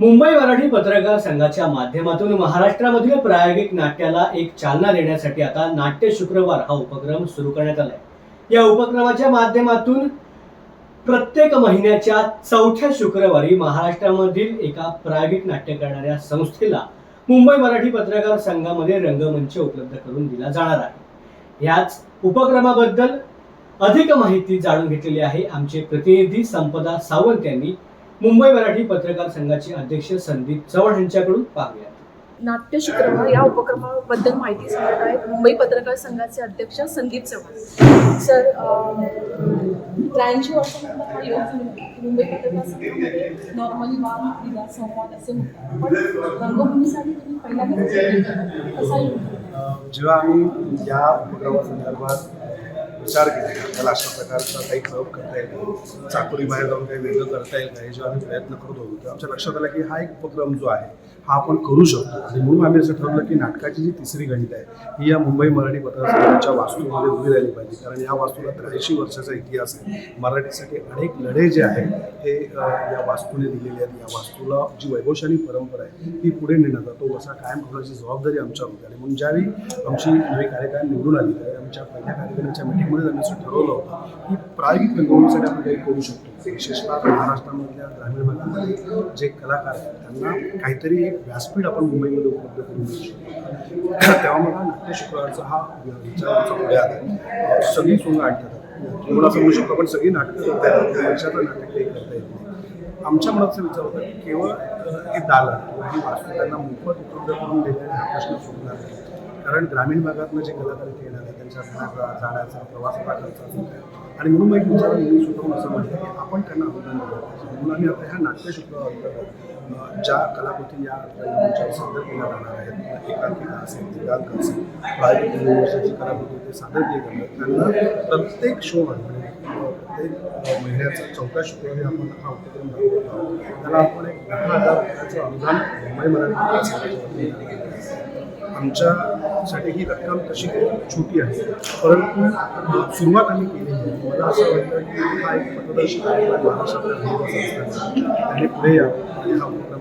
मुंबई मराठी पत्रकार संघाच्या माध्यमातून महाराष्ट्रामधील प्रायोगिक नाट्याला एक चालना देण्यासाठी आता नाट्य शुक्रवार हा उपक्रम सुरू करण्यात आलाय. या उपक्रमाच्या माध्यमातून प्रत्येक महिन्याच्या चौथ्या शुक्रवारी महाराष्ट्रामधील एका प्रायोगिक नाट्य करणाऱ्या संस्थेला मुंबई मराठी पत्रकार संघामध्ये रंगमंच उपलब्ध करून दिला जाणार आहे. याच उपक्रमाबद्दल अधिक माहिती जाणून घेतलेली आहे आमचे प्रतिनिधी संपदा सावंत यांनी. मुंबई मराठी पत्रकार संघाचे अध्यक्ष संदीप चव्हाण यांच्याकडून पाहूया नाट्य शुक्रवार या उपक्रमाबद्दल माहिती सांगत आहेत मुंबई पत्रकार संघाचे अध्यक्ष संदीप चव्हाण सर त्र्याऐंशी वर्षानंतर हा योग मुंबई पत्रकार संघामध्ये नॉर्मली वाद विवाद संवाद असे म्हणतात पण रंगभूमीसाठी तुम्ही. कसा योग झाला? जेव्हा आम्ही या उपक्रमासंदर्भात विचार केला आपल्याला अशा प्रकारचा काही प्रयोग करता येईल चाकोरी बाहेर जाऊन काही वेगळं करता येईल का? हे जेव्हा आम्ही प्रयत्न करत होतो तेव्हा आमच्या लक्षात आलं की हा एक उपक्रम जो आहे हा आपण करू शकतो. आणि म्हणून आम्ही असं ठरवलं की नाटकाची जी तिसरी घंटा आहे ही या मुंबई मराठी पत्रकारांच्या वास्तूमध्ये उभी राहिली पाहिजे. कारण या वास्तूला त्र्याऐंशी वर्षाचा इतिहास आहे. मराठीसाठी अनेक लढे जे आहेत हे या वास्तूने दिलेले आहेत. या वास्तूला जी वैभवशाली परंपरा आहे ती पुढे नेण्याचा तो असा कायम ठेवण्याची जबाबदारी आमच्यावर होती आणि म्हणून ज्यावेळी आमची नवी कार्यक्रम निवडून आली त्यावेळी आमच्या पहिल्या कार्यक्रमाच्या मीटिंग त्यांनी असं ठरवलं होतं की प्रायोगिक रंगवणीसाठी आपण काही करू शकतो. विशेषतः महाराष्ट्रामधल्या ग्रामीण भागामध्ये जे कलाकार आहेत त्यांना काहीतरी एक व्यासपीठ आपण मुंबईमध्ये उपलब्ध करून देऊ शकतो. तेव्हा मला नाट्य शुक्रवारचा हा विचार पुढे आला. सगळी सोंग आणतात तुम्हाला समजू शकतो आपण सगळी नाटकं करता येतात वर्षाचं नाटक काही करता येत नाही. आमच्या मनाचा विचार होता की केवळ हे दालन किंवा ही वास्तू त्यांना मोफत उपलब्ध करून देण्याने हा प्रश्न सुटणार नाही. कारण ग्रामीण भागातनं जे कलाकार इथे येणार आहे त्यांच्या जाण्याचा प्रवासाचा खर्च आणि म्हणून मग एक विचार मी स्वतःहून असं म्हटलं की आपण त्यांना अनुदान दिलं पाहिजे म्हणून आम्ही आता ह्या नाट्य ज्या कलाकृती या सादर केल्या जाणार आहेत एकांकिका असेल दिगांक असेल प्रायव्हेट युनिव्हर्सिटीची कलाकृती ते सादर केली जाणार त्यांना प्रत्येक शो म्हणजे प्रत्येक महिन्याचा चौथा शुक्रवारी आपण हा उपक्रम आहोत. त्याला आपण एक दहा हजार रुपयाचं अनुदान मुंबई मराठी आमच्या साठी ही रक्कम तशी छोटी आहे. परंतु सुरुवात आम्ही केली आहे. मला असं वाटतं की हा एक मतदर्शक आणि पुढे या. हा उपक्रम